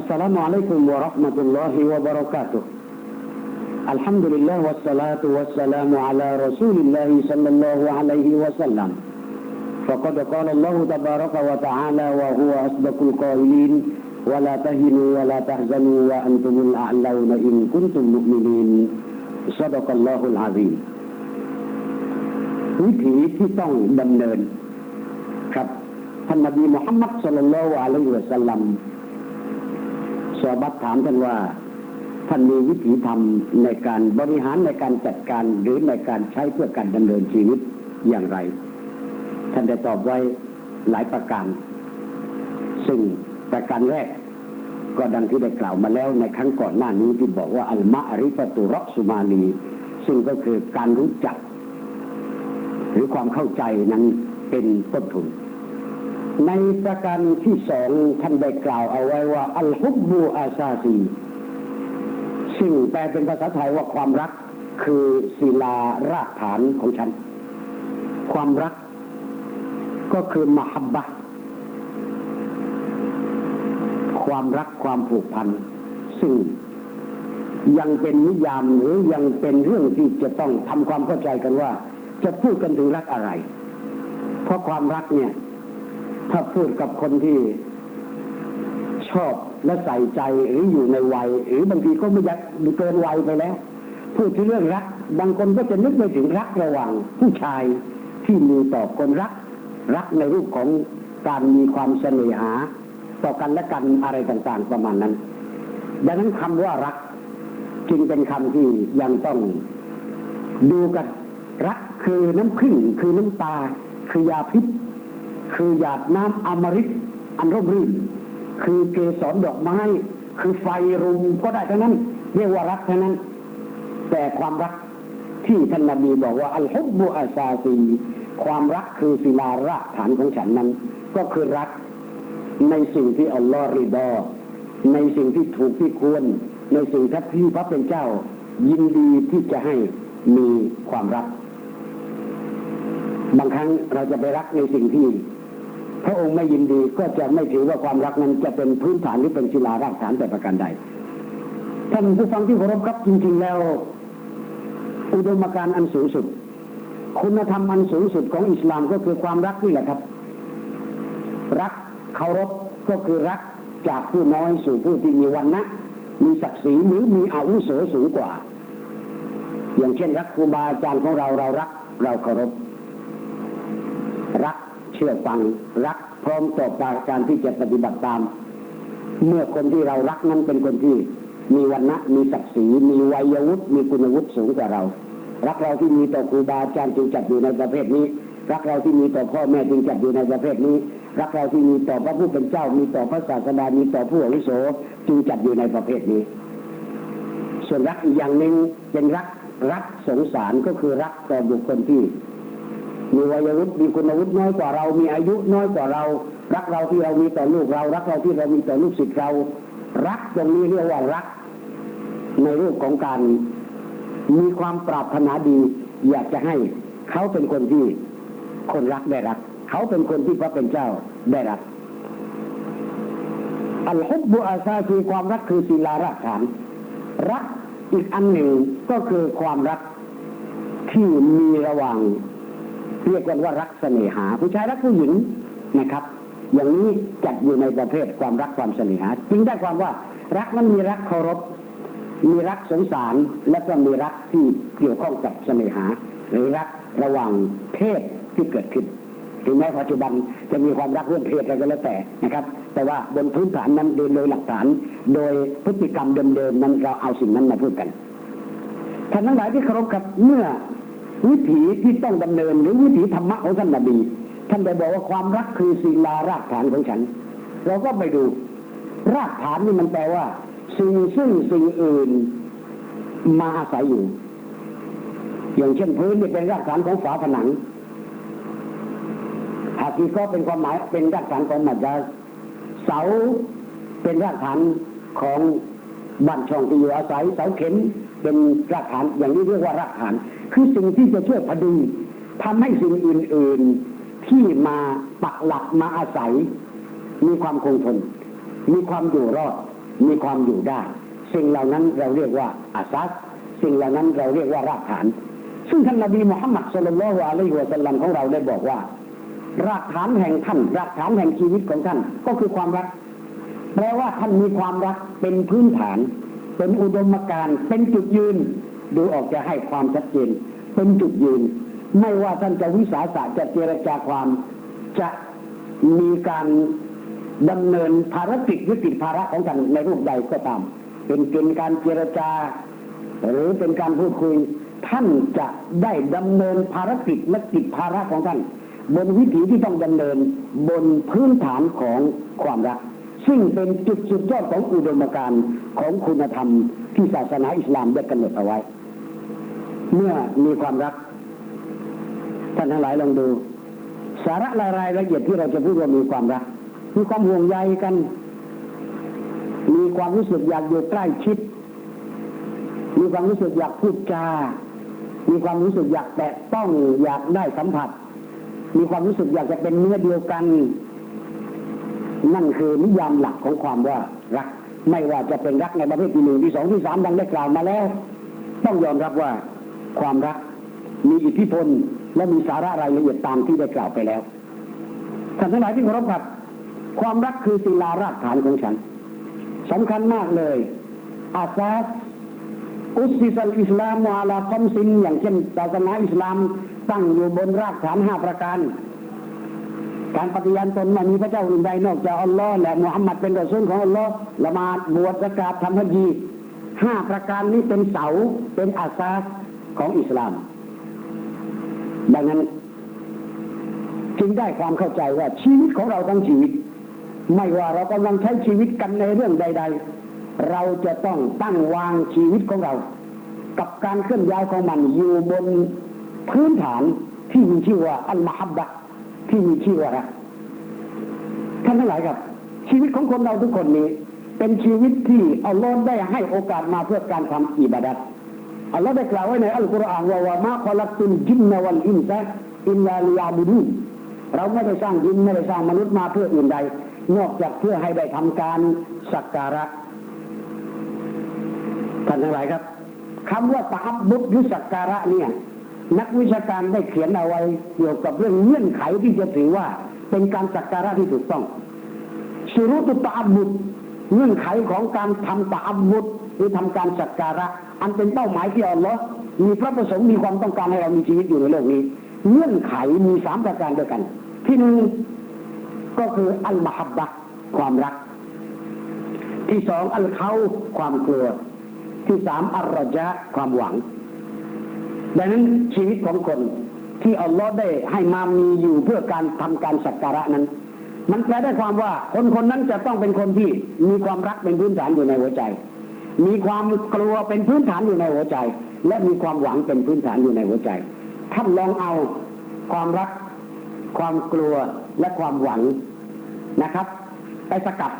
السلام عليكم ورحمة الله وبركاته الحمد لله والصلاة والسلام على رسول الله صلى الله عليه وسلم فقد قال الله تبارك وتعالى وهو أصدق القائلين ولا تهنوا ولا تحزنوا وأنتم الأعلون إن كنتم مؤمنين صدق الله العظيم วิถีที่ต้องดำเนิน ครับท่านนบีมุฮัมมัดสุลลัลลอฮุอะลัยฮิวะสัลลัม สอบัตถามท่านว่าท่านมีวิถีธรรมในการบริหารในการจัดการหรือในการใช้เพื่อการดำเนินชีวิตอย่างไร ท่านได้ตอบไว้หลายประการ ซึ่งประการแรก ก็ดังที่ได้กล่าวมาแล้วในครั้งก่อนหน้านี้ที่บอกว่าอัลมาอริฟตุรสุมาลีซึ่งก็คือการรู้จัก หรือความเข้าใจนั้นเป็นต้นทุน ในประการที่สองท่านได้กล่าวเอาไว้ว่า อัลฮุบบูอาซาซีซึ่งแปลเป็นภาษาไทยว่าความรักคือศิลารากฐานของฉัน ความรักก็คือมหับบะความรักความผูกพัน ซึ่งยังเป็นนิยามหรือยังเป็นเรื่องที่จะต้องทำความเข้าใจกันว่า จะพูดกันถึงรักอะไร เพราะความรักเนี่ย ถ้าพูดกับคนที่ชอบและใส่ใจหรืออยู่ในวัย หรือบางทีก็ไม่ยักเกินวัยไปแล้ว พูดถึงเรื่องรัก บางคนก็จะนึกไปถึงรักระหว่าง ผู้ชายที่มีต่อคนรัก รักในรูปของการมีความเสน่หา ต่อกันและกันอะไรต่างๆประมาณนั้น ดังนั้นคำว่ารักจึงเป็นคำที่ยังต้องดูกันรักคือน้ำพึ่งคือน้ำตาคือยาพิษ คือหยาดน้ำอมฤตอันร่มรื่น คือเกสรดอกไม้ คือไฟรุมก็ได้ทั้งนั้น เรียกว่ารักทั้งนั้น แต่ความรักที่ท่านนบีบอกว่าอัลฮุบบุอาซาซีความรักคือศิลารากฐานของฉันนั้น ก็คือรักในสิ่งที่อัลลอฮ์ริดอในสิ่งที่ถูกที่ควร ในสิ่งที่พระเป็นเจ้า ยินดีที่จะให้มีความรัก บางครั้งเราจะไปรักในสิ่งที่ พระองค์ไม่ยินดีก็จะไม่ถือว่าความรักนั้นจะเป็นพื้นฐานหรือเป็นศิลารากฐานแต่ประการใดท่านผู้ฟังที่เคารพครับจริงๆแล้ว อุดมการณ์อันสูงสุด คุณธรรมอันสูงสุดของอิสลามก็คือความรักนี่แหละครับ รักเคารพก็คือรักจากผู้น้อยสู่ผู้ที่มีวันนะมีศักดิ์ศรีหรือมีอาวุโสสูงกว่า อย่างเช่นรักครูบาอาจารย์ของเราเรารัก เราเคารพ ชื่อฟังรักพร้อมต่อการที่จะปฏิบัติตาม เมื่อคนที่เรารักนั้นเป็นคนที่ มีวันนะมีศักดิ์ศรีมีวัยวุฒิมีคุณวุฒิสูงกว่าเรา รักเราที่มีต่อครูบาอาจารย์จึงจัดอยู่ในประเภทนี้ รักเราที่มีต่อพ่อแม่จึงจัดอยู่ในประเภทนี้ รักเราที่มีต่อพระผู้เป็นเจ้า มีต่อพระศาสดามีต่อผู้อาวุโสจึงจัดอยู่ในประเภทนี้ ส่วนรักอีกอย่างหนึ่งเป็นรักรักสงสารก็คือรักต่อบุคคลที่ มีวัยวุฒิมีคุณวุฒิน้อยกว่าเรา มีอายุน้อยกว่าเรา รักเราที่เรามีต่อลูกเรา รักเราที่เรามีต่อลูกศิษย์เรา รักตรงนี้เรียกว่ารัก ในรูปของการมีความปรารถนาดี อยากจะให้เขาเป็นคนที่คนรักได้รัก เขาเป็นคนที่พระเป็นเจ้าได้รักอัลฮุบบุอาซาคือความรักคือศิลารักฐาน รักอีกอันหนึ่งก็คือความรักที่มีระหว่าง เรียกกันว่ารักเสน่หา ผู้ชายรักผู้หญิงนะครับ อย่างนี้จัดอยู่ในประเภทความรักความเสน่หา จึงได้ความว่ารักนั้นมีรักเคารพ มีรักสงสารและก็มีรักที่เกี่ยวข้องกับเสน่หา หรือรักระหว่างเพศที่เกิดขึ้นถึงแม้ปัจจุบันจะมีความรักเรื่องเพศอะไรก็แล้วแต่นะครับ แต่ว่าบนพื้นฐานนั้นโดยโดยหลักฐาน โดยพฤติกรรมเดิมๆนั้นเราเอาสิ่งนั้นมาพูดกันท่านทั้งหลายที่เคารพกับเมื่อ วิถีที่ต้องดำเนินหรือวิถีธรรมะของท่านนบีท่านได้บอกว่าความรักคือศิลารากฐานของฉัน เราก็ไปดู รากฐานนี่มันแปลว่า สิ่งซึ่งสิ่งอื่นมาอาศัยอยู่ อย่างเช่นพื้นนี่เป็นรากฐานของฝาผนังหากีก็เป็นความหมายเป็นรากฐานของมัจจาเสาเป็นรากฐานของบ้านช่องที่อยู่อาศัยเสาเข็ม เป็นรากฐานอย่างนี้เรียกว่ารากฐาน คือสิ่งที่จะช่วยพดุงทำให้สิ่งอื่น ๆที่มาปักหลักมาอาศัย มีความคงทน มีความอยู่รอด มีความอยู่ได้ สิ่งเหล่านั้นเราเรียกว่าอาซัสสิ่งเหล่านั้นเราเรียกว่ารากฐาน ซึ่งท่านนบีมุฮัมมัดสุลลัลลอฮุอะลัยฮิวะสัลลัมของเราได้บอกว่า รากฐานแห่งท่าน รากฐานแห่งชีวิตของท่านก็คือความรัก แปลว่าท่านมีความรักเป็นพื้นฐาน เป็นอุดมการณ์เป็นจุดยืน ดูออกจะให้ความชัดเจน เป็นจุดยืน ไม่ว่าท่านจะวิสาสะจะเจรจาความจะมีการดำเนินภารกิจหรือกิภาระของท่านในรูปใดก็ตาม เป็นเป็นการเจรจา หรือเป็นการพูดคุย ท่านจะได้ดำเนินภารกิจและกิจภาระของท่านบนวิถีที่ต้องดำเนินบนพื้นฐานของความรัก ซึ่งเป็นจุดสุดยอดของอุดมการณ์ของคุณธรรมที่ศาสนาอิสลามได้กำหนดเอาไว้ เมื่อมีความรัก ท่านทั้งหลายลองดู สาระรายละเอียดที่เราจะพูดว่ามีความรัก มีความห่วงใยกัน มีความรู้สึกอยากอยู่ใกล้ชิด มีความรู้สึกอยากพูดจา มีความรู้สึกอยากแตะต้องอยากได้สัมผัส มีความรู้สึกอยากจะเป็นเนื้อเดียวกัน นั่นคือนิยามหลักของความว่ารัก ไม่ว่าจะเป็นรักในประเภทที่หนึ่งที่สองที่สามดังได้กล่าวมาแล้ว ต้องยอมรับว่าความรักมีอิทธิพลและมีสาระรายละเอียดตามที่ได้กล่าวไปแล้วท่านทั้งหลายที่เคารพครับ ความรักคือศิลารากฐานของฉันสำคัญมากเลย อาซาสอุสซิสลอิสลามวาลาคอมซิน อย่างเช่นศาสนาอิสลามตั้งอยู่บนรากฐานห้าประการ การปฏิญาณตนว่ามีพระเจ้าอื่นใดนอกจากอัลลอฮ์และมุฮัมมัดเป็นรอซูลของอัลลอฮ์ละหมาดบวชประกาศทำฮัจญีห้าประการนี้เป็นเสาเป็นอาซาของอิสลาม ดังนั้น จึงได้ความเข้าใจว่าชีวิตของเราทั้งชีวิต ไม่ว่าเรากำลังใช้ชีวิตกันในเรื่องใด ๆ เราจะต้องตั้งวางชีวิตของเรา กับการเคลื่อนย้ายของมันอยู่บนพื้นฐานที่มีชื่อว่าอัลมาฮับบะ ที่มีชื่อว่ารักท่านทั้งหลายครับ ชีวิตของคนเราทุกคนนี้ เป็นชีวิตที่อัลลอฮ์ได้ให้โอกาสมาเพื่อการทำอิบาดัตอัลลอฮ์ได้กล่าวไว้ในอัลกุรอานว่าว่ามาคอลักตุนจินนวัลอินซะอินลาลิยาบุดูเราไม่ได้สร้างยินไม่ได้สร้างมนุษย์มาเพื่ออื่นใด นอกจากเพื่อให้ได้ทำการสักการะท่านทั้งหลายครับคำว่าตาบบุตหรือสักการะเนี่ย นักวิชาการได้เขียนเอาไว้เกี่ยวกับเรื่องเงื่อนไขที่จะถือว่า เป็นการสักการะที่ถูกต้องสุรุตุตาบุตรเงื่อนไขของการทำตาบุตรหรือทำการสักการะ อันเป็นเป้าหมายที่อัลลอฮ์มีพระประสงค์มีความต้องการให้เรามีชีวิตอยู่ในโลกนี้ เงื่อนไขมีสามประการด้วยกัน ที่หนึ่งก็คืออัลมาฮับบะความรัก ที่สองอัลเขาความกลัว ที่สามอัลรจะความหวัง ดังนั้นชีวิตของคนที่อัลลอฮ์ได้ให้มามีอยู่เพื่อการทำการสักการะนั้น มันแปลได้ความว่าคนคนนั้นจะต้องเป็นคนที่มีความรักเป็นพื้นฐานอยู่ในหัวใจ มีความกลัวเป็นพื้นฐานอยู่ในหัวใจ และมีความหวังเป็นพื้นฐานอยู่ในหัวใจท่านลองเอาความรัก ความกลัวและความหวังนะครับ ไปสกัด